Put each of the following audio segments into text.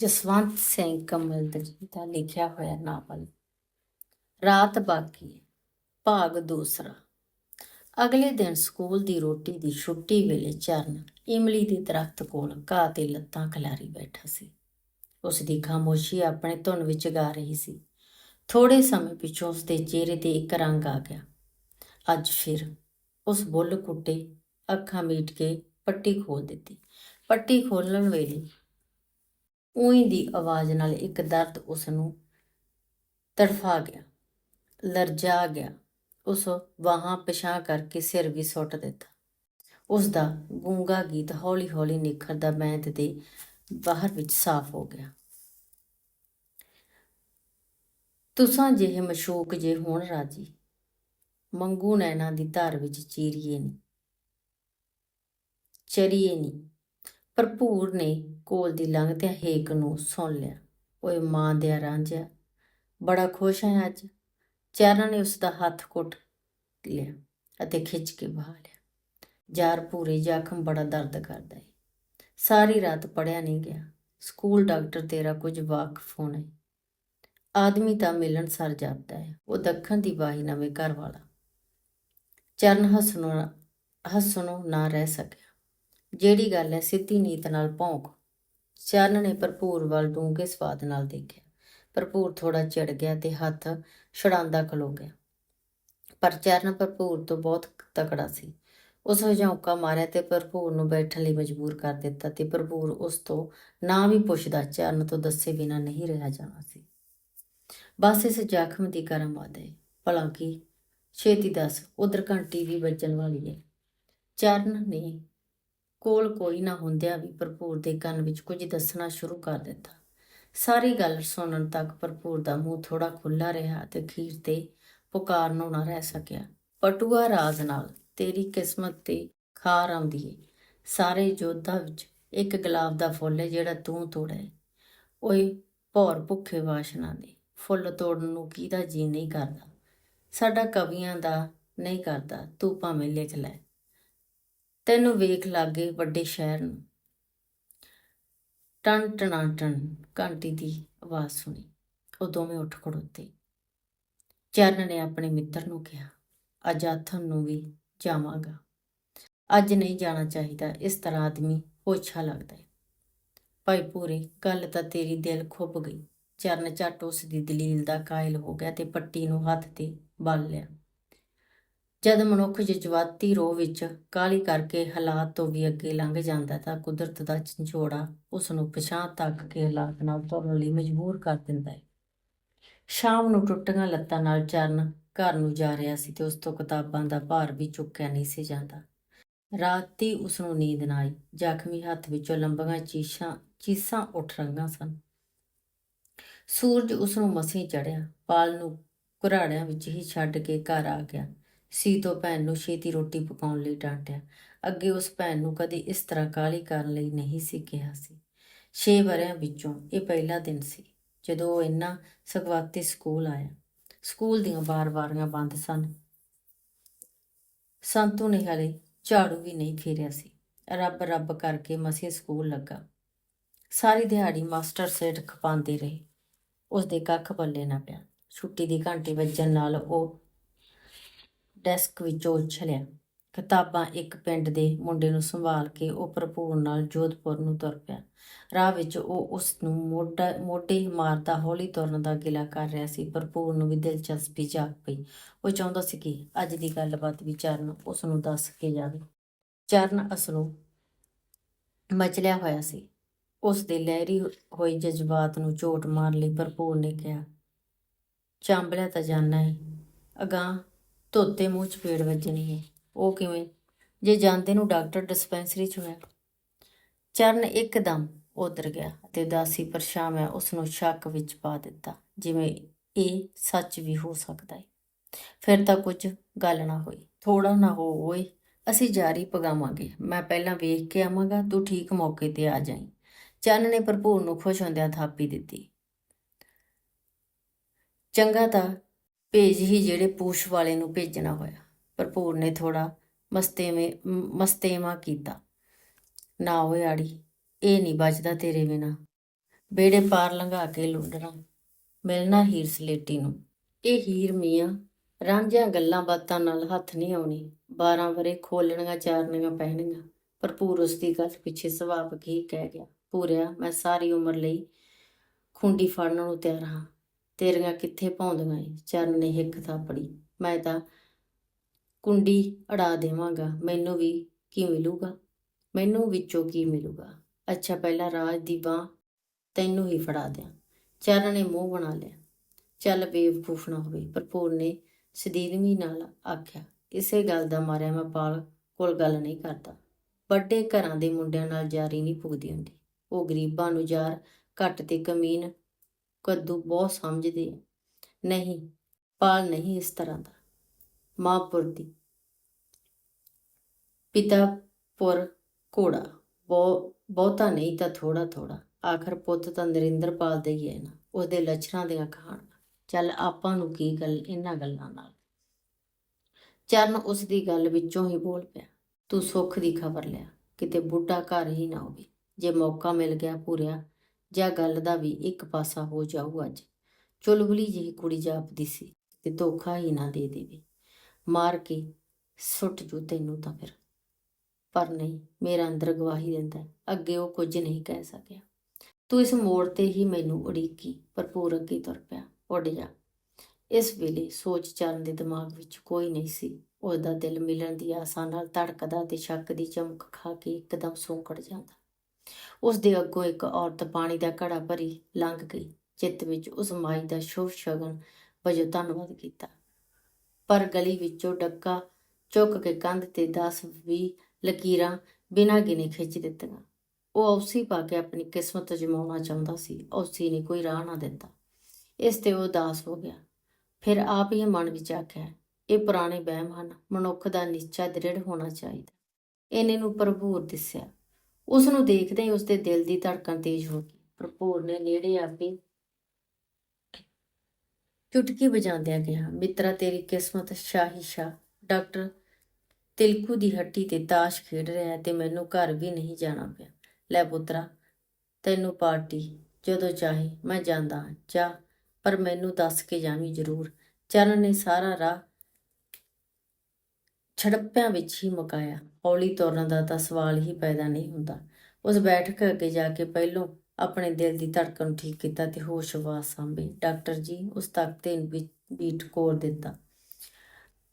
ਜਸਵੰਤ ਸਿੰਘ ਕਮਲ ਜੀ ਦਾ ਲਿਖਿਆ ਹੋਇਆ ਨਾਵਲ। ਰਾਤ ਬਾਕੀ ਭਾਗ ਦੂਸਰਾ। ਅਗਲੇ ਦਿਨ ਸਕੂਲ ਦੀ ਰੋਟੀ ਦੀ ਛੁੱਟੀ ਵੇਲੇ ਚਰਨ ਇਮਲੀ ਦੇ ਦਰਖਤ ਕੋਲ ਘਾਹ ਤੇ ਲੱਤਾਂ ਖਿਲਾਰੀ ਬੈਠਾ ਸੀ। ਉਸ ਦੀ ਖਾਮੋਸ਼ੀ ਆਪਣੇ ਧੁਨ ਵਿੱਚ ਗਾ ਰਹੀ ਸੀ। ਥੋੜੇ ਸਮੇਂ ਪਿਛੋਂ ਉਸ ਦੇ ਚਿਹਰੇ ਤੇ ਇੱਕ ਰੰਗ ਆ ਗਿਆ। ਅੱਜ ਫਿਰ ਉਸ ਬੁੱਲ ਕੁੱਟੇ, ਅੱਖਾਂ ਮੀਟ ਕੇ ਪੱਟੀ ਖੋਲ ਦਿੱਤੀ। ਪੱਟੀ ਖੋਲਣ ਵੇਲੇ ਉਹੀ ਦੀ ਆਵਾਜ਼ ਨਾਲ ਇੱਕ ਦਰਦ ਉਸ ਨੂੰ ਤੜਫਾ ਗਿਆ, ਲਰਜਾ ਗਿਆ। ਉਸ ਵਾਹਾਂ ਪਿਛਾ ਕਰਕੇ ਸਿਰ ਵੀ ਸੁੱਟ ਦਿੱਤਾ। ਉਸ ਦਾ ਗੂੰਗਾ ਗੀਤ ਹੌਲੀ-ਹੌਲੀ ਨਿਖਰਦਾ ਬੈਂਤ ਦੇ ਬਾਹਰ ਵਿੱਚ ਸਾਫ਼ ਹੋ ਗਿਆ। ਤੁਸਾਂ ਜਿਹੇ ਮਸ਼ੂਕ ਜੇ ਹੋਣ ਰਾਜੀ, ਮੰਗੂ ਨੈਣਾ ਦੀ ਧਾਰ ਵਿੱਚ ਚੀਰੀਏ ਨਹੀਂ ਚਰੀਏ ਨਹੀਂ ਭਰਪੂਰ ਨੇ ਕੋਲ ਦੀ ਲੰਘਦਿਆਂ ਹੇਕ ਨੂੰ ਸੁਣ ਲਿਆ। ਓਏ ਮਾਂ ਦਿਆ ਰਾਂਝਿਆ ਬੜਾ ਖੁਸ਼ ਹੈ ਅੱਜ। ਚਰਨ ਨੇ ਉਸ ਦਾ ਹੱਥ ਕੁੱਟ ਲਿਆ ਅਤੇ ਖਿੱਚ ਕੇ ਬਹਾ ਲਿਆ। ਜਾਰ ਪੂਰੇ ਜ਼ਖਮ ਬੜਾ ਦਰਦ ਕਰਦਾ ਹੈ ਸਾਰੀ ਰਾਤ ਪੜਿਆ ਨਹੀਂ ਗਿਆ। ਸਕੂਲ ਡਾਕਟਰ ਤੇਰਾ ਕੁਝ ਵਾਕਫ ਹੋਣਾ ਹੈ ਆਦਮੀ ਤਾਂ ਮਿਲਣ ਸਰ ਜਾਂਦਾ ਹੈ ਉਹ ਦੱਖਣ ਦੀ ਵਾਹੀ ਨਵੇਂ ਘਰ ਵਾਲਾ। ਚਰਨ ਹੱਸਣੋਂ ਹੱਸਣੋਂ ਨਾ ਰਹਿ ਸਕਿਆ। ਜਿਹੜੀ ਗੱਲ ਹੈ ਸਿੱਧੀ ਨੀਤ ਨਾਲ ਭੌਂਕ। ਚਰਨ ਨੇ ਭਰਪੂਰ ਵੱਲ ਡੂੰਘੇ ਸਵਾਦ ਨਾਲ ਦੇਖਿਆ। ਭਰਪੂਰ ਥੋੜਾ ਚਿੜ ਗਿਆ ਤੇ ਹੱਥ ਛੜਾਂਦਾ ਖਲੋ ਗਿਆ। ਪਰ ਚਰਨ ਭਰਪੂਰ ਤੋਂ ਬਹੁਤ ਤਕੜਾ ਸੀ। ਉਸ ਹਜੌਂਕਾ ਮਾਰਿਆ ਤੇ ਭਰਪੂਰ ਨੂੰ ਬੈਠਣ ਲਈ ਮਜਬੂਰ ਕਰ ਦਿੱਤਾ ਤੇ ਭਰਪੂਰ ਉਸ ਤੋਂ ਨਾ ਵੀ ਪੁੱਛਦਾ ਚਰਨ ਤੋਂ ਦੱਸੇ ਬਿਨਾ ਨਹੀਂ ਰਿਹਾ ਜਾਣਾ ਸੀ। ਬਸ ਇਸ ਜ਼ਖਮ ਦੀ ਕਰਮ ਆਦੇ ਭਲਾ ਕੀ? ਛੇਤੀ ਦੱਸ, ਉਧਰ ਘੰਟੀ ਵੀ ਵੱਜਣ ਵਾਲੀ ਹੈ। ਚਰਨ ਨੇ ਕੋਲ ਕੋਈ ਨਾ ਹੁੰਦਿਆਂ ਵੀ ਭਰਪੂਰ ਦੇ ਕੰਨ ਵਿੱਚ ਕੁਝ ਦੱਸਣਾ ਸ਼ੁਰੂ ਕਰ ਦਿੱਤਾ। ਸਾਰੀ ਗੱਲ ਸੁਣਨ ਤੱਕ ਭਰਪੂਰ ਦਾ ਮੂੰਹ ਥੋੜਾ ਖੁੱਲਾ ਰਿਹਾ ਤੇ ਖੀਰ ਤੇ ਪੁਕਾਰ ਨੂੰ ਨਾ ਰਹਿ ਸਕਿਆ। ਪਟੂਆ ਰਾਜ ਨਾਲ ਤੇਰੀ ਕਿਸਮਤ ਤੇ ਖਾਰ ਆਉਂਦੀ ਏ। ਸਾਰੇ ਯੋਧਾ ਵਿੱਚ ਇੱਕ ਗੁਲਾਬ ਦਾ ਫੁੱਲ ਹੈ ਜਿਹੜਾ ਤੂੰ ਤੋੜਿਆ ਏ। ਓਏ ਭੌਰ ਭੁੱਖੇ ਵਾਸ਼ਨਾ ਦੇ, ਫੁੱਲ ਤੋੜਨ ਨੂੰ ਕਿਹਦਾ ਜੀ ਨਹੀਂ ਕਰਦਾ? ਸਾਡਾ ਕਵੀਆਂ ਦਾ ਨਹੀਂ ਕਰਦਾ, ਤੂੰ ਭਾਵੇਂ ਲਿਖ ਲੈ। ਤੈਨੂੰ ਵੇਖ ਲਾਗੇ ਵੱਡੇ ਸ਼ਹਿਰ ਨੂੰ। ਟਣ ਟਣਾ ਟਣ ਘੰਟੀ ਦੀ ਆਵਾਜ਼ ਸੁਣੀ। ਉਹ ਦੋਵੇਂ ਉੱਠ ਖੜੋਤੇ। ਚਰਨ ਨੇ ਆਪਣੇ ਮਿੱਤਰ ਨੂੰ ਕਿਹਾ, ਅੱਜ ਆਥਨ ਨੂੰ ਵੀ ਜਾਵਾਂਗਾ। ਅੱਜ ਨਹੀਂ ਜਾਣਾ ਚਾਹੀਦਾ। ਇਸ ਤਰ੍ਹਾਂ ਆਦਮੀ ਪੋਛਾ ਲੱਗਦਾ ਹੈ। ਭਾਈ ਪੂਰੇ, ਗੱਲ ਤਾਂ ਤੇਰੀ ਦਿਲ ਖੁੱਭ ਗਈ। ਚਰਨ ਝੱਟ ਉਸ ਦੀ ਦਲੀਲ ਦਾ ਕਾਇਲ ਹੋ ਗਿਆ ਤੇ ਪੱਟੀ ਨੂੰ ਹੱਥ ਤੇ ਬੰਨ ਲਿਆ। ਜਦ ਮਨੁੱਖ ਜਜ਼ਬਾਤੀ ਰੋਹ ਵਿੱਚ ਕਾਲੀ ਕਰਕੇ ਹਾਲਾਤ ਤੋਂ ਵੀ ਅੱਗੇ ਲੰਘ ਜਾਂਦਾ ਤਾਂ ਕੁਦਰਤ ਦਾ ਝੰਜੋੜਾ ਉਸ ਨੂੰ ਪਛਾਣ ਤੱਕ ਕੇ ਹਾਲਾਤ ਨਾਲ ਤੁਰਨ ਲਈ ਮਜਬੂਰ ਕਰ ਦਿੰਦਾ ਹੈ। ਸ਼ਾਮ ਨੂੰ ਟੁੱਟੀਆਂ ਲੱਤਾਂ ਨਾਲ ਚਰਨ ਘਰ ਨੂੰ ਜਾ ਰਿਹਾ ਸੀ ਤੇ ਉਸ ਤੋਂ ਕਿਤਾਬਾਂ ਦਾ ਭਾਰ ਵੀ ਚੁੱਕਿਆ ਨਹੀਂ ਸੀ ਜਾਂਦਾ। ਰਾਤੀ ਉਸ ਨੂੰ ਨੀਂਦ ਨਾ ਆਈ। ਜ਼ਖਮੀ ਹੱਥ ਵਿੱਚੋਂ ਲੰਬੀਆਂ ਚੀਸਾਂ ਚੀਸਾਂ ਉੱਠ ਰਹੀਆਂ ਸਨ। ਸੂਰਜ ਉਸ ਨੂੰ ਮਸੀਂ ਚੜਿਆ ਪਾਲ ਨੂੰ ਘਰਾੜਿਆਂ ਵਿੱਚ ਹੀ ਛੱਡ ਕੇ ਘਰ ਆ ਗਿਆ। ਸੀਤੋ ਭੈਣ ਨੂੰ ਛੇਤੀ ਰੋਟੀ ਪਕਾਉਣ ਲਈ ਡਾਂਟਿਆ। ਅੱਗੇ ਉਸ ਭੈਣ ਨੂੰ ਕਦੇ ਇਸ ਤਰ੍ਹਾਂ ਕਾਹਲੀ ਕਰਨ ਲਈ ਨਹੀਂ ਸੀ ਕਿਹਾ ਸੀ। ਛੇ ਵਰਿਆਂ ਵਿੱਚੋਂ ਇਹ ਪਹਿਲਾ ਦਿਨ ਸੀ ਜਦੋਂ ਉਹ ਇੰਨਾ ਸਗਵਾਤੇ ਸਕੂਲ ਆਇਆ। ਸਕੂਲ ਦੀਆਂ ਬਾਰ-ਬਾਰੀਆਂ ਬੰਦ ਸਨ। ਸੰਤੂ ਨੇ ਹਲੇ ਝਾੜੂ ਵੀ ਨਹੀਂ ਫੇਰਿਆ ਸੀ। ਰੱਬ ਰੱਬ ਕਰਕੇ ਮਸੇ ਸਕੂਲ ਲੱਗਾ। ਸਾਰੀ ਦਿਹਾੜੀ ਮਾਸਟਰ ਸੇਠ ਖਪਾਉਂਦੇ ਰਹੇ। ਉਸ ਦੇ ਕੱਖ ਬੱਲੇ ਨਾ ਪਿਆ। ਛੁੱਟੀ ਦੀ ਘੰਟੀ ਵੱਜਣ ਨਾਲ ਉਹ ਡੈਸਕ ਵਿੱਚੋਂ ਉਛਲਿਆ। ਕਿਤਾਬਾਂ ਇੱਕ ਪਿੰਡ ਦੇ ਮੁੰਡੇ ਨੂੰ ਸੰਭਾਲ ਕੇ ਉਹ ਭਰਪੂਰ ਨਾਲ ਜੋਧਪੁਰ ਨੂੰ ਤੁਰ ਪਿਆ। ਰਾਹ ਵਿੱਚ ਉਹ ਉਸ ਨੂੰ ਮੋਢਾ, ਮੋਢੇ ਮਾਰਦਾ ਹੌਲੀ ਤੁਰਨ ਦਾ ਗਿਲਾ ਕਰ ਰਿਹਾ ਸੀ। ਭਰਪੂਰ ਨੂੰ ਵੀ ਦਿਲਚਸਪੀ ਜਾਗ ਪਈ। ਉਹ ਚਾਹੁੰਦਾ ਸੀ ਕਿ ਅੱਜ ਦੀ ਗੱਲਬਾਤ ਵੀ ਚਰਨ ਉਸ ਨੂੰ ਦੱਸ ਕੇ ਜਾਵੇ। ਚਰਨ ਅਸਲੋਂ ਮਚਲਿਆ ਹੋਇਆ ਸੀ। ਉਸ ਦੇ ਲਹਿਰੀ ਹੋਈ ਜਜ਼ਬਾਤ ਨੂੰ ਝੋਟ ਮਾਰ ਲਈ ਭਰਪੂਰ ਨੇ ਕਿਹਾ, ਚਾਂਬਲਿਆ ਤਾਂ ਜਾਣਾ ਹੈ ਅਗਾਂਹ ਧੋਤੇ ਮੂੰਹ ਚ ਪੇੜ ਵੱਜਣੀ ਹੈ ਉਹ ਕਿਵੇਂ? ਜੇ ਜਾਂਦੇ ਨੂੰ ਡਾਕਟਰ ਡਿਸਪੈਂਸਰੀ ਚ ਹੋਇਆ ਚਰਨ ਇੱਕਦਮ ਉਧਰ ਗਿਆ ਅਤੇ ਦਾਸੀ ਪਰਛਾਵਾਂ ਉਸ ਨੂੰ ਸ਼ੱਕ ਵਿੱਚ ਪਾ ਦਿੱਤਾ, ਜਿਵੇਂ ਇਹ ਸੱਚ ਵੀ ਹੋ ਸਕਦਾ ਹੈ ਫਿਰ ਤਾਂ ਕੁਝ ਗੱਲ ਨਾ ਹੋਈ। ਥੋੜਾ ਨਾ ਹੋ ਓਏ, ਅਸੀਂ ਜਾਰੀ ਪਗਾਵਾਂਗੇ ਮੈਂ ਪਹਿਲਾਂ ਵੇਖ ਕੇ ਆਵਾਂਗਾ, ਤੂੰ ਠੀਕ ਮੌਕੇ ਤੇ ਆ ਜਾਈਂ। ਚੰਨ ਨੇ ਭਰਪੂਰ ਨੂੰ ਖੁਸ਼ ਹੁੰਦਿਆਂ ਥਾਪੀ ਦਿੱਤੀ। ਚੰਗਾ ਤਾਂ ਭੇਜ ਹੀ ਜਿਹੜੇ ਪੂਛ ਵਾਲੇ ਨੂੰ ਭੇਜਣਾ ਹੋਇਆ। ਭਰਪੂਰ ਨੇ ਥੋੜਾ ਮਸਤੇਵੇਂ, ਮ- ਮਸਤੇਵਾ ਕੀਤਾ। ਨਾ ਓਏ ਆੜੀ, ਇਹ ਨਹੀਂ ਬਚਦਾ ਤੇਰੇ ਬਿਨਾ। ਬੇੜੇ ਪਾਰ ਲੰਘਾ ਕੇ ਲੁੰਡਣਾ, ਮਿਲਣਾ ਹੀਰ ਸਲੇਟੀ ਨੂੰ। ਇਹ ਹੀਰ ਮੀਆਂ, ਰਾਂਝਿਆਂ ਗੱਲਾਂ ਬਾਤਾਂ ਨਾਲ ਹੱਥ ਨਹੀਂ ਆਉਣੀ। 12 ਵਰੇ ਖੋਲਣੀਆਂ, ਚਾਰਨੀਆਂ ਪਹਿਣੀਆਂ ਭਰਪੂਰ ਉਸ ਦੀ ਗੱਲ ਪਿੱਛੇ ਸੁਭਾਵਕ ਹੀ ਕਹਿ ਗਿਆ। ਪੂਰਿਆ, ਮੈਂ ਸਾਰੀ ਉਮਰ ਲਈ ਖੁੰਡੀ ਫੜਨ ਨੂੰ ਤਿਆਰ ਹਾਂ। ਤੇਰੀਆਂ ਕਿੱਥੇ ਪਾਉਂਦੀਆਂ ਏ ਚਰਨ ਨੇ ਹਿੱਕ ਥਾਪੜੀ। ਮੈਂ ਤਾਂ ਕੁੰਡੀ ਅੜਾ ਦੇਵਾਂਗਾ। ਮੈਨੂੰ ਵੀ ਕੀ ਮਿਲੂਗਾ? ਮੈਨੂੰ ਵਿੱਚੋਂ ਕੀ ਮਿਲੂਗਾ? ਅੱਛਾ, ਪਹਿਲਾਂ ਰਾਜ ਦੀ ਬਾਹ ਤੈਨੂੰ ਹੀ ਫੜਾ ਦਿਆਂ। ਚਰਨ ਨੇ ਮੂੰਹ ਬਣਾ ਲਿਆ। ਚੱਲ ਬੇਵਕੂਫ ਨਾ ਹੋਵੇ ਭਰਪੂਰ ਨੇ ਸਦੀਦਮੀ ਨਾਲ ਆਖਿਆ ਇਸੇ ਗੱਲ ਦਾ ਮਾਰਿਆ ਮੈਂ ਪਾਲ ਕੋਲ ਗੱਲ ਨਹੀਂ ਕਰਦਾ। ਵੱਡੇ ਘਰਾਂ ਦੇ ਮੁੰਡਿਆਂ ਨਾਲ ਜਾਰੀ ਨਹੀਂ ਪੁੱਗਦੀ ਹੁੰਦੀ। ਉਹ ਗਰੀਬਾਂ ਨੂੰ ਯਾਰ ਘੱਟ ਤੇ ਕਮੀਨ ਕੱਦੂ ਬਹੁਤ ਸਮਝਦੇ ਆ। ਨਹੀਂ, ਪਾਲ ਨਹੀਂ ਇਸ ਤਰ੍ਹਾਂ ਦਾ। ਮਾਂ ਪੁਰ ਦੀ। ਪਿਤਾ ਪੁਰ ਘੋੜਾ। ਬਹੁ, ਬਹੁਤਾ ਨਹੀਂ ਤਾਂ ਥੋੜਾ ਥੋੜਾ ਆਖਰ ਪੁੱਤ ਤਾਂ ਨਰਿੰਦਰਪਾਲ ਦਾ ਹੀ ਹੈ ਨਾ ਉਹਦੇ ਲੱਛਣਾਂ ਦੀਆਂ ਕਹਾਣੀਆਂ। ਚੱਲ ਆਪਾਂ ਨੂੰ ਕੀ ਗੱਲ, ਇਹਨਾਂ ਗੱਲਾਂ ਨਾਲ? ਚਰਨ ਉਸ ਦੀ ਗੱਲ ਵਿੱਚੋਂ ਹੀ ਬੋਲ ਪਿਆ। ਤੂੰ ਸੁੱਖ ਦੀ ਖਬਰ ਲਿਆ। ਕਿਤੇ ਬੁੱਢਾ ਘਰ ਹੀ ਨਾ ਹੋਵੇ। ਜੇ ਮੌਕਾ ਮਿਲ ਗਿਆ ਪੂਰਿਆ ਜਾਂ ਗੱਲ ਦਾ ਵੀ ਇੱਕ ਪਾਸਾ ਹੋ ਜਾਊ ਅੱਜ। ਚੁਲਬੁਲੀ ਜਿਹੀ ਕੁੜੀ ਜਾਪਦੀ ਸੀ ਤੇ ਧੋਖਾ ਹੀ ਨਾ ਦੇ ਦੇਵੇ। ਮਾਰ ਕੇ ਸੁੱਟ ਜੂ ਤੈਨੂੰ ਤਾਂ ਫਿਰ। ਪਰ ਨਹੀਂ, ਮੇਰਾ ਅੰਦਰ ਗਵਾਹੀ ਦਿੰਦਾ ਅੱਗੇ ਉਹ ਕੁਝ ਨਹੀਂ ਕਹਿ ਸਕਿਆ। ਤੂੰ ਇਸ ਮੋੜ ਤੇ ਹੀ ਮੈਨੂੰ ਉਡੀਕੀ ਭਰਪੂਰ ਅੱਗੇ ਤੁਰ ਪਿਆ। ਉੱਡ ਜਾ। ਇਸ ਵੇਲੇ ਸੋਚ ਚਰਨ ਦੇ ਦਿਮਾਗ ਵਿੱਚ ਕੋਈ ਨਹੀਂ ਸੀ। ਉਹਦਾ ਦਿਲ ਮਿਲਣ ਦੀ ਆਸਾਂ ਨਾਲ ਧੜਕਦਾ ਤੇ ਸ਼ੱਕ ਦੀ ਚਮਕ ਖਾ ਕੇ ਇੱਕਦਮ ਸੌਂਕੜ ਜਾਂਦਾ। ਉਸ ਦੇ ਅੱਗੋਂ ਇੱਕ ਔਰਤ ਪਾਣੀ ਦਾ ਘੜਾ ਭਰੀ ਲੰਘ ਗਈ ਚਿੱਤ ਵਿੱਚ ਉਸ ਮਾਈ ਦਾ ਸ਼ੁਭ ਸ਼ਗਨ ਵਜੋਂ ਧੰਨਵਾਦ ਕੀਤਾ। ਪਰ ਗਲੀ ਵਿੱਚੋਂ ਡੱਕਾ ਚੁੱਕ ਕੇ ਕੰਧ ਤੇ 10 20 ਲਕੀਰਾਂ ਬਿਨਾਂ ਗਿਣੇ ਖਿੱਚ ਦਿੱਤੀਆਂ। ਉਹ ਔਸੀ ਪਾ ਕੇ ਆਪਣੀ ਕਿਸਮਤ ਜਮਾਉਣਾ ਚਾਹੁੰਦਾ ਸੀ, ਔਸੀ ਨੇ ਕੋਈ ਰਾਹ ਨਾ ਦਿੱਤਾ ਇਸ ਤੇ ਉਹ ਉਦਾਸ ਹੋ ਗਿਆ। ਫਿਰ ਆਪ ਹੀ ਮਨ ਵਿੱਚ ਆਖਿਆ, ਇਹ ਪੁਰਾਣੇ ਵਹਿਮ ਹਨ, ਮਨੁੱਖ ਦਾ ਨਿਸ਼ਚਾ ਦ੍ਰਿੜ ਹੋਣਾ ਚਾਹੀਦਾ। ਇਹਨੇ ਨੂੰ ਭਰਪੂਰ ਦਿਸਿਆ। ਉਸ ਨੂੰ ਦੇਖਦੇ ਹੀ ਉਸ ਦੇ ਦਿਲ ਦੀ ਧੜਕਣ ਤੇਜ਼ ਹੋ ਗਈ। ਭਰਪੂਰ ਨੇ ਨੇੜੇ ਆ ਕੇ ਚੁਟਕੀ ਵਜਾਉਂਦਿਆਂ ਕਿਹਾ, ਮਿੱਤਰਾ, ਤੇਰੀ ਕਿਸਮਤ ਸ਼ਾਹੀ ਸ਼ਾਹ। ਡਾਕਟਰ ਤਿਲਕੂ ਦੀ ਹੱਟੀ ਤੇ ਤਾਸ਼ ਖੇਡ ਰਿਹਾ ਤੇ ਮੈਨੂੰ ਘਰ ਵੀ ਨਹੀਂ ਜਾਣਾ ਪਿਆ। ਲੈ ਪੁੱਤਰਾ, ਤੈਨੂੰ ਪਾਰਟੀ, ਜਦੋਂ ਚਾਹੇ ਮੈਂ ਜਾਂਦਾ ਹਾਂ। ਜਾ, ਪਰ ਮੈਨੂੰ ਦੱਸ ਕੇ ਜਾਵੀਂ ਜ਼ਰੂਰ। ਚਰਨ ਨੇ ਸਾਰਾ ਰਾਹ ਛੜੱਪਿਆਂ ਵਿੱਚ ਹੀ ਮੁਕਾਇਆ। ਹੌਲੀ ਤੁਰਨ ਦਾ ਤਾਂ ਸਵਾਲ ਹੀ ਪੈਦਾ ਨਹੀਂ ਹੁੰਦਾ। ਉਸ ਬੈਠਕ ਅੱਗੇ ਜਾ ਕੇ ਪਹਿਲੋਂ ਆਪਣੇ ਦਿਲ ਦੀ ਧੜਕਣ ਨੂੰ ਠੀਕ ਕੀਤਾ ਤੇ ਹੋਸ਼-ਵਾਸ ਸਾਂਭੇ। ਡਾਕਟਰ ਜੀ, ਉਸ ਤਖਤੇ ਬੀਟ ਕੋਰ ਦਿੱਤਾ।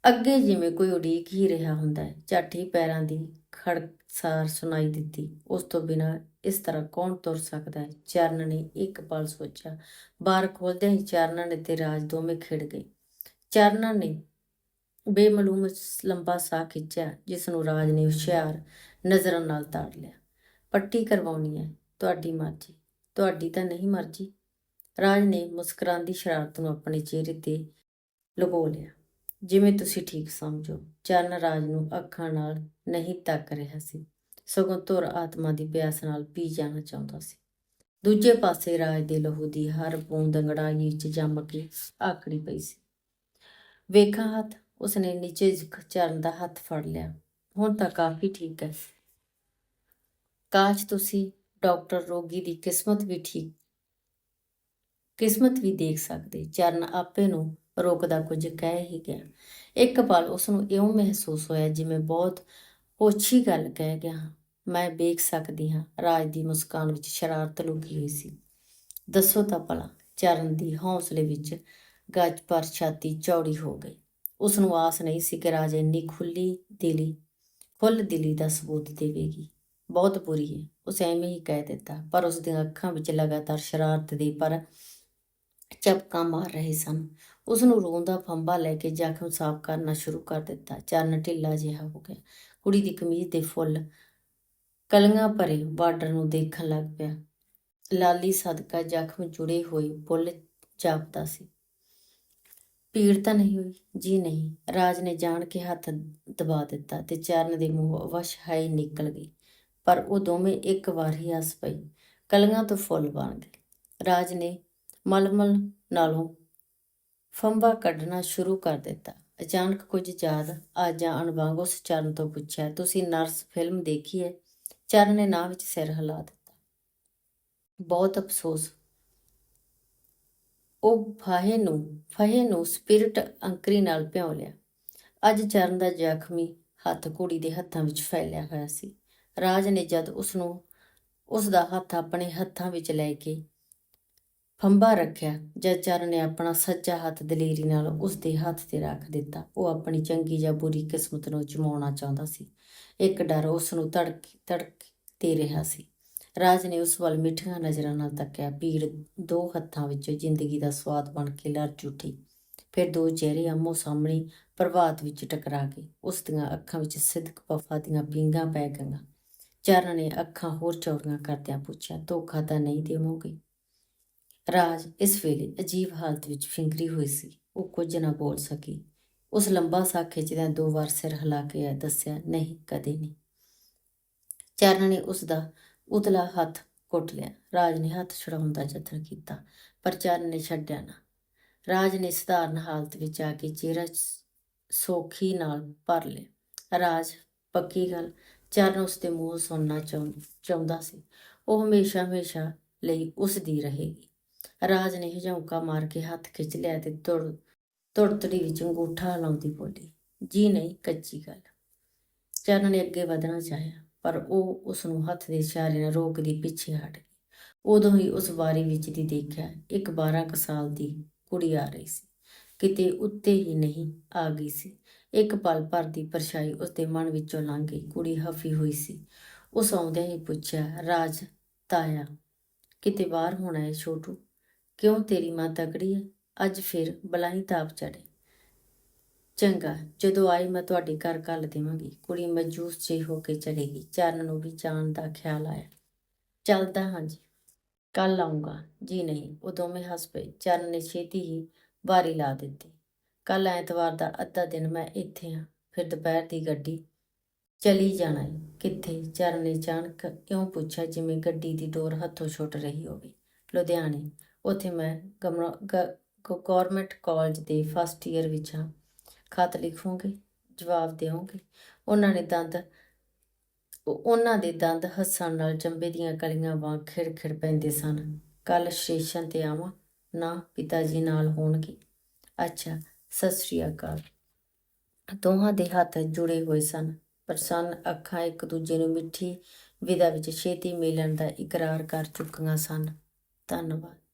ਅੱਗੇ ਜਿਵੇਂ ਕੋਈ ਉਡੀਕ ਹੀ ਰਿਹਾ ਹੁੰਦਾ ਹੈ, ਝੱਟ ਹੀ ਪੈਰਾਂ ਦੀ ਖੜਕਸਾਰ ਸੁਣਾਈ ਦਿੱਤੀ। ਉਸ ਤੋਂ ਬਿਨਾ ਇਸ ਤਰ੍ਹਾਂ ਕੌਣ ਤੁਰ ਸਕਦਾ ਹੈ? ਚਰਨ ਨੇ ਇੱਕ ਪਲ ਸੋਚਿਆ। ਬਾਹਰ ਖੋਲਦਿਆਂ ਹੀ ਚਰਨ ਨੇ ਤੇ ਰਾਜ ਦੋਵੇਂ ਖਿੜ ਗਏ। ਚਰਨ ਨੇ ਬੇਮਲੂਮ ਲੰਬਾ ਸਾਹ ਖਿੱਚਿਆ, ਜਿਸ ਨੂੰ ਰਾਜ ਨੇ ਹੁਸ਼ਿਆਰ ਨਜ਼ਰਾਂ ਨਾਲ ਤਾੜ ਲਿਆ। ਪੱਟੀ ਕਰਵਾਉਣੀ ਹੈ, ਤੁਹਾਡੀ ਮਰਜ਼ੀ, ਤੁਹਾਡੀ ਤਾਂ ਨਹੀਂ ਮਰਜ਼ੀ। ਰਾਜ ਨੇ ਮੁਸਕਰਾਂਦੀ ਸ਼ਰਾਰਤ ਨੂੰ ਆਪਣੇ ਚਿਹਰੇ ਤੇ ਲੁਕੋ ਲਿਆ। ਜਿਵੇਂ ਤੁਸੀਂ ਠੀਕ ਸਮਝੋ ਚਰਨ ਰਾਜ ਨੂੰ ਅੱਖਾਂ ਨਾਲ ਨਹੀਂ ਤੱਕ ਰਿਹਾ ਸੀ। ਸਗੋਂ ਧੁਰ ਆਤਮਾ ਦੀ ਪਿਆਸ ਨਾਲ ਪੀ ਜਾਣਾ ਚਾਹੁੰਦਾ ਸੀ। ਦੂਜੇ ਪਾਸੇ ਰਾਜ ਦੇ ਲਹੂ ਦੀ ਹਰ ਬੂੰਦ ਅੰਗੜਾਈ ਵਿੱਚ ਜੰਮ ਕੇ ਆਕੜੀ ਪਈ ਸੀ। ਵੇਖਾਂ ਹੱਥ ਉਸਨੇ ਨੀਚੇ ਝੁਕ ਚਰਨ ਦਾ ਹੱਥ ਫੜ ਲਿਆ। ਹੁਣ ਤਾਂ ਕਾਫੀ ਠੀਕ ਹੈ। ਕਾਸ਼ ਤੁਸੀਂ ਡਾਕਟਰ ਰੋਗੀ ਦੀ ਕਿਸਮਤ ਵੀ ਠੀਕ, ਕਿਸਮਤ ਵੀ ਦੇਖ ਸਕਦੇ। ਚਰਨ ਆਪੇ ਨੂੰ ਰੋਕਦਾ ਕੁਝ ਕਹਿ ਹੀ ਗਿਆ। ਇੱਕ ਪਲ ਉਸ ਨੂੰ ਇਉਂ ਮਹਿਸੂਸ ਹੋਇਆ ਜਿਵੇਂ ਬਹੁਤ ਓਛੀ ਗੱਲ ਕਹਿ ਗਿਆ ਹਾਂ। ਮੈਂ ਵੇਖ ਸਕਦੀ ਹਾਂ। ਰਾਜ ਦੀ ਮੁਸਕਾਨ ਵਿੱਚ ਸ਼ਰਾਰਤ ਲੁਕੀ ਹੋਈ ਸੀ। ਦੱਸੋ ਤਾਂ ਭਲਾ, ਚਰਨ ਦੀ ਹੌਸਲੇ ਵਿੱਚ ਗੱਜ ਪਰ ਛਾਤੀ ਚੌੜੀ ਹੋ ਗਈ। ਉਸ ਨੂੰ ਆਸ ਨਹੀਂ ਸੀ ਕਿ ਰਾਜ ਇੰਨੀ ਖੁੱਲੀ ਦਿਲੀ ਖੁੱਲ ਦਿਲੀ ਦਾ ਸਬੂਤ ਦੇਵੇਗੀ। ਬਹੁਤ ਬੁਰੀ ਹੈ ਉਸ ਐਵੇਂ ਹੀ ਕਹਿ ਦਿੱਤਾ, ਪਰ ਉਸ ਦੀਆਂ ਅੱਖਾਂ ਵਿੱਚ ਲਗਾਤਾਰ ਸ਼ਰਾਰਤ ਦੀ ਪਰ ਝਪਕਾਂ ਮਾਰ ਰਹੇ ਸਨ। ਉਸ ਨੂੰ ਰੋਂਦਾ ਫੰਬਾ ਲੈ ਕੇ ਜ਼ਖਮ ਸਾਫ਼ ਕਰਨਾ ਸ਼ੁਰੂ ਕਰ ਦਿੱਤਾ। ਚਰਨ ਢਿੱਲਾ ਜਿਹਾ ਹੋ ਗਿਆ। ਕੁੜੀ ਦੀ ਕਮੀਜ਼ ਦੇ ਫੁੱਲ ਕਲੀਆਂ ਭਰੇ ਬਾਰਡਰ ਨੂੰ ਦੇਖਣ ਲੱਗ ਪਿਆ। ਲਾਲੀ ਸਦਕਾ ਜ਼ਖਮ ਜੁੜੇ ਹੋਏ ਬੁੱਲ ਜਾਪਦਾ ਸੀ। ਪੀੜ ਤਾਂ ਨਹੀਂ ਹੋਈ? ਜੀ ਨਹੀਂ। ਰਾਜ ਨੇ ਜਾਣ ਕੇ ਹੱਥ ਦਬਾ ਦਿੱਤਾ ਤੇ ਚਰਨ ਦੇ ਮੂੰਹ ਵਸ਼ ਹੈ ਨਿਕਲ ਗਈ। ਪਰ ਉਹ ਦੋਵੇਂ ਇੱਕ ਵਾਰ ਹੀ ਹੱਸ ਪਈ ਕਲੀਆਂ ਤੋਂ ਫੁੱਲ ਬਣ ਗਏ। ਰਾਜ ਨੇ ਮਲਮਲ ਨਾਲੋਂ ਫੰਬਾ ਕੱਢਣਾ ਸ਼ੁਰੂ ਕਰ ਦਿੱਤਾ। ਅਚਾਨਕ ਕੁਝ ਯਾਦ ਆ ਜਾਂ ਅਣਵਾਂਗ ਉਸ ਚਰਨ ਤੋਂ ਪੁੱਛਿਆ, ਤੁਸੀਂ ਨਰਸ ਫਿਲਮ ਦੇਖੀ ਹੈ? ਚਰਨ ਨੇ ਨਾ ਵਿੱਚ ਸਿਰ ਹਿਲਾ ਦਿੱਤਾ। ਬਹੁਤ ਅਫਸੋਸ। ਉਹ ਫਾਹੇ ਨੂੰ, ਫਹੇ ਨੂੰ ਸਪਿਰਟ ਅੰਕਰੀ ਨਾਲ ਭਿਉਂ ਲਿਆ। ਅੱਜ ਚਰਨ ਦਾ ਜ਼ਖਮੀ ਹੱਥ ਕੁੜੀ ਦੇ ਹੱਥਾਂ ਵਿੱਚ ਫੈਲਿਆ ਹੋਇਆ ਸੀ। ਰਾਜ ਨੇ ਜਦ ਉਸ ਨੂੰ ਉਸ ਦਾ ਹੱਥ ਆਪਣੇ ਹੱਥਾਂ ਵਿੱਚ ਲੈ ਕੇ ਫੰਬਾ ਰੱਖਿਆ, ਜਦ ਚਰਨ ਨੇ ਆਪਣਾ ਸੱਜਾ ਹੱਥ ਦਲੇਰੀ ਨਾਲ ਉਸ ਦੇ ਹੱਥ ਤੇ ਰੱਖ ਦਿੱਤਾ, ਉਹ ਆਪਣੀ ਚੰਗੀ ਜਾਂ ਬੁਰੀ ਕਿਸਮਤ ਨੂੰ ਜਮਾਉਣਾ ਚਾਹੁੰਦਾ ਸੀ। ਇੱਕ ਡਰ ਉਸ ਨੂੰ ਤੜਕ ਧੜਕ ਤੇ ਰਿਹਾ ਸੀ। ਰਾਜ ਨੇ ਉਸ ਵੱਲ ਮਿੱਠੀਆਂ ਨਜ਼ਰਾਂ ਨਾਲ ਤੱਕਿਆ। ਪੀੜ ਦੋ ਹੱਥਾਂ ਵਿੱਚੋਂ ਜ਼ਿੰਦਗੀ ਦਾ ਸਵਾਦ ਬਣ ਕੇ ਲਰਜ ਉੱਠੀ ਫਿਰ ਦੋ ਚਿਹਰੇ ਆਮੋ ਸਾਹਮਣੇ ਪ੍ਰਭਾਤ ਵਿੱਚ ਟਕਰਾ ਗਏ। ਉਸ ਦੀਆਂ ਅੱਖਾਂ ਵਿੱਚ ਸਿਦਕ ਵਫਾ ਦੀਆਂ ਪੀਂਘਾਂ ਪੈ ਗਈਆਂ। ਚਰਨ ਨੇ ਅੱਖਾਂ ਹੋਰ ਚੌੜੀਆਂ ਕਰਦਿਆਂ ਪੁੱਛਿਆ, ਧੋਖਾ ਤਾਂ ਨਹੀਂ ਦੇਵੋਗੇ? ਰਾਜ ਇਸ ਵੇਲੇ ਅਜੀਬ ਹਾਲਤ ਵਿੱਚ ਫਿੰਗਰੀ ਹੋਈ ਸੀ। ਉਹ ਕੁਝ ਨਾ ਬੋਲ ਸਕੀ। ਉਸ ਲੰਬਾ ਸਾਹ ਖਿੱਚਦਿਆਂ ਦੋ ਵਾਰ ਸਿਰ ਹਿਲਾ ਕੇ ਦੱਸਿਆ, ਨਹੀਂ, ਕਦੇ ਨਹੀਂ। ਚਰਨ ਨੇ ਉਸ ਦਾ ਉਤਲਾ ਹੱਥ ਕੁੱਟ ਲਿਆ। ਰਾਜ ਨੇ ਹੱਥ ਛੁਡਾਉਣ ਦਾ ਯਤਨ ਕੀਤਾ, ਪਰ ਚਰਨ ਨੇ ਛੱਡਿਆ ਨਾ। ਰਾਜ ਨੇ ਸਧਾਰਨ ਹਾਲਤ ਵਿੱਚ ਆ ਕੇ ਚਿਹਰਾ ਸ- ਸੋਖੀ ਨਾਲ ਭਰ ਲਿਆ। ਰਾਜ, ਪੱਕੀ ਗੱਲ ਚਰਨ ਉਸ ਦੇ ਮੂੰਹ ਸੁਣਨਾ ਚਾਹੁੰ- ਚਾਹੁੰਦਾ ਸੀ। ਉਹ ਹਮੇਸ਼ਾ ਹਮੇਸ਼ਾ ਲਈ ਉਸ ਦੀ ਰਹੇਗੀ। ਰਾਜ ਨੇ ਹਜੌਂਕਾ ਮਾਰ ਕੇ ਹੱਥ ਖਿੱਚ ਲਿਆ ਤੇ ਤੁੜ, ਤੁੜਤੜੀ ਵਿੱਚ ਅੰਗੂਠਾ ਲਾਉਂਦੀ ਬੋਲੀ, ਜੀ ਨਹੀਂ, ਕੱਚੀ ਗੱਲ। ਚਰਨ ਨੇ ਅੱਗੇ ਵਧਣਾ ਚਾਹਿਆ। ਪਰ ਉਹ ਉਸ ਨੂੰ ਹੱਥ ਦੇ ਇਸ਼ਾਰੇ ਨਾਲ ਰੋਕਦੀ ਪਿੱਛੇ ਹਟ ਗਈ। ਉਦੋਂ ਹੀ ਉਸ ਵਾਰੀ ਵਿੱਚ ਦੀ ਦੇਖਿਆ, ਇੱਕ 12 ਕੁ ਸਾਲ ਦੀ ਕੁੜੀ ਆ ਰਹੀ ਸੀ। ਕਿਤੇ ਉੱਤੇ ਹੀ ਨਹੀਂ ਆ ਗਈ ਸੀ। ਇੱਕ ਪਲ ਭਰ ਦੀ ਪਰਛਾਈ ਉਸ ਦੇ ਮਨ ਵਿੱਚੋਂ ਲੰਘ ਗਈ। ਕੁੜੀ ਹਫੀ ਹੋਈ ਸੀ। ਉਸ ਆਉਂਦਿਆਂ ਹੀ ਪੁੱਛਿਆ, ਰਾਜ, ਤਾਇਆ, ਕਿਤੇ ਬਾਹਰ ਹੋਣਾ ਹੈ ਛੋਟੂ? ਕਿਉਂ ਤੇਰੀ ਮਾਂ ਤਕੜੀ ਹੈ? ਅੱਜ ਫਿਰ ਬਲਾਈ ਤਾਪ ਚੜੇ ਚੰਗਾ, ਜਦੋਂ ਆਈ ਮੈਂ ਤੁਹਾਡੇ ਘਰ ਕੱਲ ਦੇਵਾਂਗੀ। ਕੁੜੀ ਮਜੂਸ ਜਿਹੀ ਹੋ ਕੇ ਚਲੇਗੀ। ਚਰਨ ਨੂੰ ਵੀ ਜਾਣ ਦਾ ਖਿਆਲ ਆਇਆ। ਚੱਲਦਾ ਹਾਂ ਜੀ। ਕੱਲ ਆਉਂਗਾ ਜੀ ਨਹੀਂ ਉਹ ਦੋਵੇਂ ਹੱਸ ਪਏ ਚਰਨ ਨੇ ਛੇਤੀ ਹੀ ਵਾਰੀ ਲਾ ਦਿੱਤੀ। ਕੱਲ ਐਤਵਾਰ ਦਾ ਅੱਧਾ ਦਿਨ ਮੈਂ ਇੱਥੇ ਹਾਂ। ਫਿਰ ਦੁਪਹਿਰ ਦੀ ਗੱਡੀ ਚਲੀ ਜਾਣਾ ਹੈ ਕਿੱਥੇ? ਚਰਨ ਨੇ ਅਚਾਨਕ ਕਿਉਂ ਪੁੱਛਿਆ ਜਿਵੇਂ ਗੱਡੀ ਦੀ ਡੋਰ ਹੱਥੋਂ ਛੁੱਟ ਰਹੀ ਹੋਵੇ? ਲੁਧਿਆਣੇ। ਉੱਥੇ ਮੈਂ ਗਵਰਨਮੈਂਟ ਕਾਲਜ ਦੇ ਫਸਟ ਈਅਰ ਵਿੱਚ ਹਾਂ। ਖਤ ਲਿਖੋਗੇ, ਜਵਾਬ ਦਿਓਗੇ ਉਹਨਾਂ ਨੇ ਦੰਦ ਉਹਨਾਂ ਦੇ ਦੰਦ ਹੱਸਣ ਨਾਲ ਚੰਬੇ ਦੀਆਂ ਕਲੀਆਂ ਵਾਂਗ ਖਿੜ-ਖਿੜ ਪੈਂਦੇ ਸਨ। ਕੱਲ ਸਟੇਸ਼ਨ ਤੇ ਆਵਾਂ, ਨਾ ਪਿਤਾ ਜੀ ਨਾਲ ਹੋਣਗੇ। ਅੱਛਾ, ਸਤਿ ਸ੍ਰੀ ਅਕਾਲ। ਦੋਹਾਂ ਦੇ ਹੱਥ ਜੁੜੇ ਹੋਏ ਸਨ ਪ੍ਰਸੰਨ ਅੱਖਾਂ ਇੱਕ ਦੂਜੇ ਨੂੰ ਮਿੱਠੀ ਵਿਦਾ ਵਿੱਚ ਛੇਤੀ ਮਿਲਣ ਦਾ ਇਕਰਾਰ ਕਰ ਚੁੱਕੀਆਂ ਸਨ। ਧੰਨਵਾਦ।